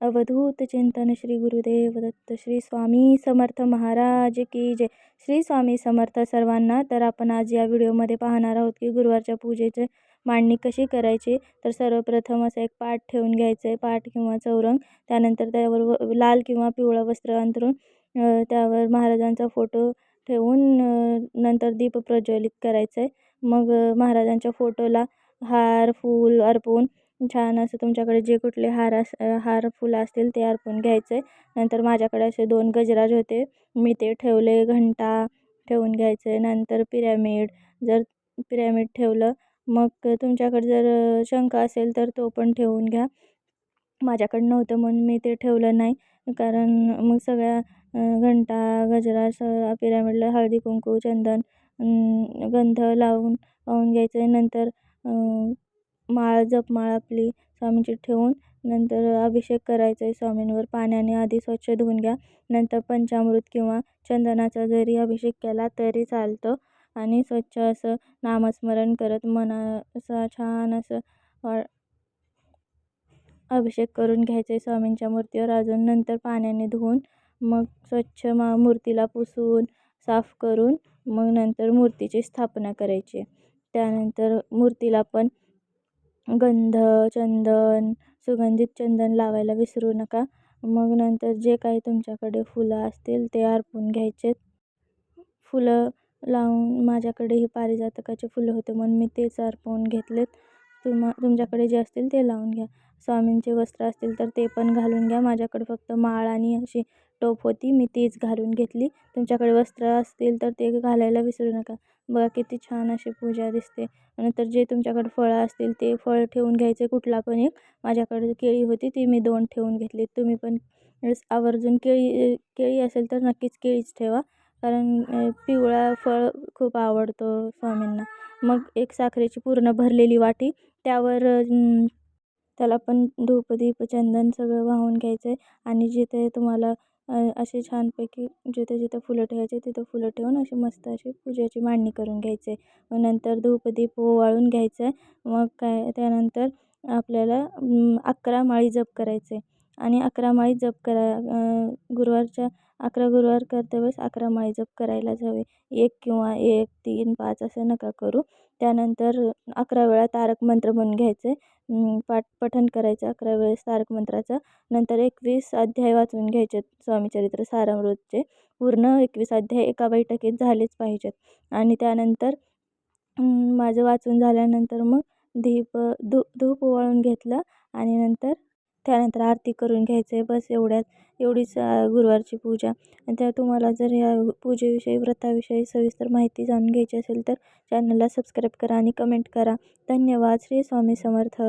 अवधूत चिंतन श्री गुरुदेव दत्त श्री स्वामी समर्थ महाराज की जय. श्री स्वामी समर्थ सर्वांना तर आपण आज या व्हिडिओमध्ये पाहणार आहोत की गुरुवारच्या पूजेचे मांडणी कशी करायची तर सर्वप्रथम असं एक पाठ ठेवून घ्यायचं आहे पाठ किंवा चौरंग त्यानंतर त्यावर व लाल किंवा पिवळं वस्त्र अंतरून त्यावर महाराजांचा फोटो ठेवून नंतर दीप प्रज्वलित करायचं आहे मग महाराजांच्या फोटोला हार फूल अर्पून छान असं तुमच्याकडे जे कुठले हार अस हार फुलं असतील ते अर्पून घ्यायचे नंतर माझ्याकडे असे दोन गजराज होते. मी ते ठेवले घंटा ठेवून घ्यायचे नंतर पिरॅमिड. जर पिरॅमिड ठेवलं मग तुमच्याकडे जर शंख असेल तर तो पण ठेवून घ्या. माझ्याकडं नव्हतं म्हणून मी ते ठेवलं नाही. कारण मग सगळ्या घंटा गजरा स पिरॅमिडला हळदी कुंकू चंदन गंध लावून लावून घ्यायचं. नंतर माळ जपमाळ आपली स्वामींची ठेवून नंतर अभिषेक करायचा आहे स्वामींवर. पाण्याने आधी स्वच्छ धुवून घ्या. नंतर पंचामृत किंवा चंदनाचा जरी अभिषेक केला तरी चालतं. आणि स्वच्छ असं नामस्मरण करत मना असं छान असं अभिषेक करून घ्यायचे स्वामींच्या मूर्तीवर. अजून नंतर पाण्याने धुवून मग स्वच्छ मा मूर्तीला पुसून साफ करून मग नंतर मूर्तीची स्थापना करायची त्यानंतर मूर्तीला पण गंध चंदन सुगंधित चंदन लावायला विसरू नका. मग नंतर जे काही तुमच्याकडे फुलं असतील ते अर्पून घ्यायचेत. फुलं लावून माझ्याकडे ही पारिजातकाचे फुलं होते म्हणून मी तेच अर्पवून घेतलेत. तुम्हा तुमच्याकडे जे असतील ते लावून घ्या. स्वामींचे वस्त्र असतील तर ते पण घालून घ्या. माझ्याकडे फक्त माळ आणि अशी टोप होती. मी तीच घालून घेतली. तुमच्याकडे वस्त्र असतील तर ते घालायला विसरू नका. बघा किती छान अशी पूजा दिसते. नंतर जे तुमच्याकडे फळं असतील ते फळ ठेवून घ्यायचे. कुठला पण एक. माझ्याकडे केळी होती ती मी दोन ठेवून घेतली. तुम्ही पण आवर्जून केळी केळी असेल तर नक्कीच केळीच ठेवा. कारण पिवळा फळ खूप आवडतो स्वामींना. मग एक साखरेची पूर्ण भरलेली वाटी त्यावर त्याला पण धूप दीप चंदन सगळं वाहून घ्यायचं आहे आणि जिथे तुम्हाला असे छानपैकी जिथे जिथे फुलं ठेवायचे तिथं फुलं ठेवून अशी मस्त अशी पूजेची मांडणी करून घ्यायचे. मग नंतर धूप दीप ओवाळून घ्यायचं. आहे मग काय त्यानंतर आपल्याला अकरा माळी जप करायचे. आणि अकरा माळी जप करा गुरुवारच्या अकरा गुरुवार करते वेळेस अकरा माळी जप करायलाच हवे. एक किंवा एक तीन पाच असं नका करू. त्यानंतर अकरा वेळा तारक मंत्र म्हणून घ्यायचे. पाठ पठण करायचं अकरा वेळेस तारक मंत्राचं. नंतर एकवीस अध्याय वाचून घ्यायचे स्वामीचरित्र सारामृतचे. पूर्ण एकवीस अध्याय एका बैठकीत झालेच पाहिजेत. आणि त्यानंतर माझं वाचून झाल्यानंतर मग दीप धू धूप ओवाळून घेतलं. आणि नंतर त्यानंतर आरती करून घ्यायचं. आहे बस एवढ्यात एवढीच गुरुवारची पूजा. आणि त्या तुम्हाला जर ह्या पूजेविषयी व्रताविषयी सविस्तर माहिती जाणून घ्यायची असेल तर चॅनलला सबस्क्राईब करा आणि कमेंट करा. धन्यवाद. श्री स्वामी समर्थ.